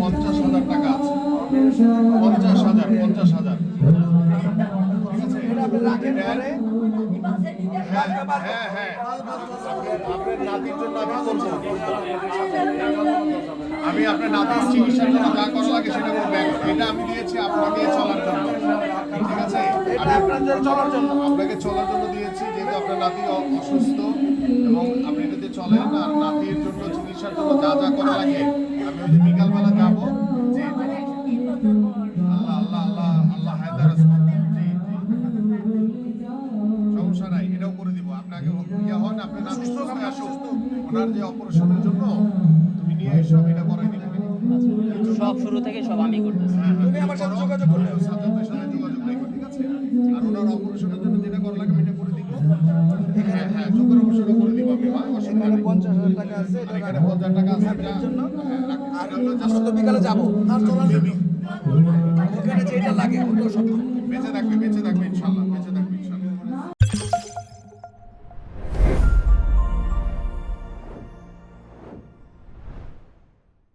পঞ্চাশ হাজার টাকা পঞ্চাশ হাজার পঞ্চাশ হাজার। হ্যাঁ হ্যাঁ হ্যাঁ। আপনার আমি আপনার নাতির চিকিৎসার জন্য যা করা লাগে সেটা করবেন এটা আমি দিয়েছি, আপনাকে চলার জন্য। ঠিক আছে? আমি আপনাদের চলার জন্য। আপনাকে চলার জন্য দিয়েছি, যেহেতু আপনার নাতি অসুস্থ এবং আপনি এটাতে চলেন জন্য যা যা করা লাগে আমি ওই যে বিকালবেলা যাব জি। আল্লাহ আল্লাহ আল্লাহ আল্লাহ হায়দার জি সমস্যা নাই এটাও করে দিব। আপনাকে ইয়ে হন আপনি না সুস্থ হয়ে আসুন ওনার যে অপারেশনের জন্য তুমি নিয়ে এসো আমি এটা করাই দিব। সব শুরু থেকে সব আমি করতেছি। হ্যাঁ, হ্যাঁ, তুমি আমার সাথে যোগাযোগ করলে। সাজাদের সাথে যোগাযোগ রাখো ঠিক আছে? আর ওনার অপারেশনের জন্য যেটা করা লাগে আমি এটা করে দিব। হ্যাঁ হ্যাঁ চোখের অপারেশনও করে দিব আমি মা অসুবিধা নেই পঞ্চাশ হাজার টাকা আছে জন্য হ্যাঁ, আর আমরা তো বিকালে যাব। আর চলার জন্য। ওখানে যেটা লাগে ওটাও সব বেঁচে থাকবে বেঁচে থাকবে ইনশাল্লাহ।